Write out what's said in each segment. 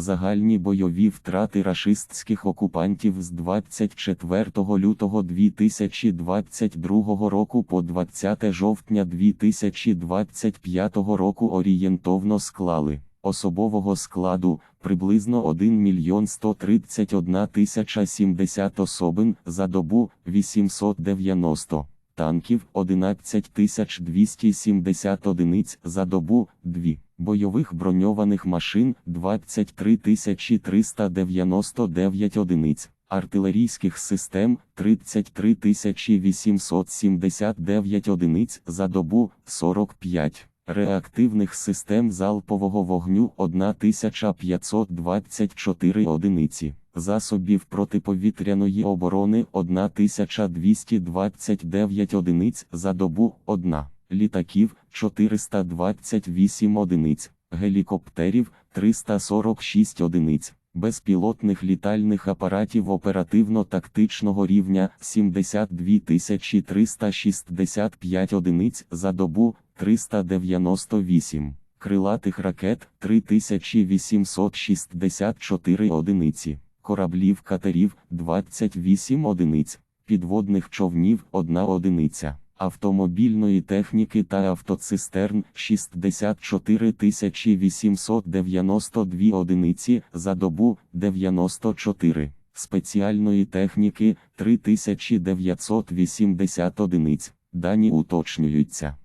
Загальні бойові втрати рашистських окупантів з 24 лютого 2022 року по 20 жовтня 2025 року орієнтовно склали особового складу приблизно 1 мільйон 131 тисяча 70 особин за добу 890 танків 11 270 одиниць за добу 2, бойових броньованих машин 23 399 одиниць, артилерійських систем 33 879 одиниць за добу 45. Реактивних систем залпового вогню 1524 одиниці, засобів протиповітряної оборони 1229 одиниць за добу 1, літаків 428 одиниць, гелікоптерів 346 одиниць, безпілотних літальних апаратів оперативно-тактичного рівня 72 365 одиниць за добу 398, крилатих ракет 3864 одиниці, кораблів катерів 28 одиниць, підводних човнів 1 одиниця, автомобільної техніки та автоцистерн 64 892 одиниці за добу 94. Спеціальної техніки 3980 одиниць. Дані уточнюються.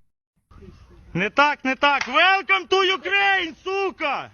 Не так, не так. Welcome to Ukraine, сука!